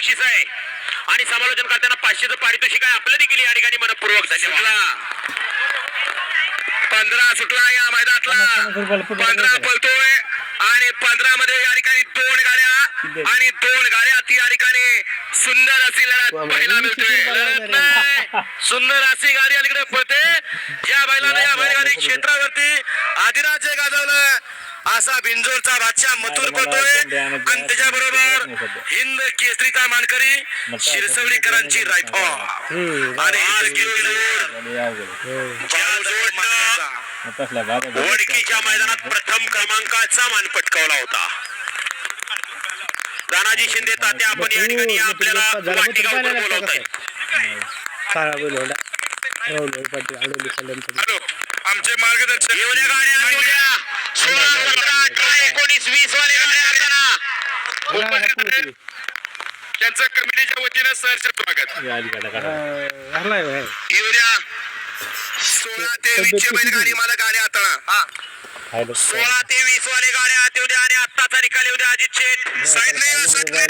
बक्षीस आहे. आणि समालोचन करताना पाचशेचं पारितोषिक आहे. आपलं देखील या ठिकाणी मनपूर्वक धन्यवाद. पंधरा सुटला या मैदानातला. पंधरा पळतोय आणि पंधरा मध्ये या ठिकाणी दोन गाड्या आणि दोन गाड्या ती या ठिकाणी सुंदर अशी लढत पाहायला मिळते लढत नाही. सुंदर अशी गाडी अलीकडे पळते. या बैलाने या बैलगाडी क्षेत्रावरती आदिराज्य गाजवलं. असा बिंजोरचा बादशाह मथुर पळतोय आणि त्याच्या बरोबर हिंद केसरीचा मानकरी? शिरसवडीकरांची रायफल आणि वडकीच्या मैदानात प्रथम क्रमांकाचा मान पटकावला होता. दानाजी शिंदे तात्या आपण या ठिकाणी आपल्याला वाटिकावर बोलवत आहेत आमचे मार्गदर्शक. गाड्या एवढ्या सोळा सतरा अठरा एकोणीस वीस वाले गाड्या उपस्थित आहेत. त्यांचं कमिटीच्या वतीनं सहर्ष स्वागत. हरलाय भाई येऊद्या सोळा ते वीस ची बैलगाडी मला गाड्या हाताळा. सोळा ते वीस वाले गाड्या आत येऊ द्या आणि आत्ताचा निकाल येऊ द्या अजित शेठ. साईडला या, साईडला.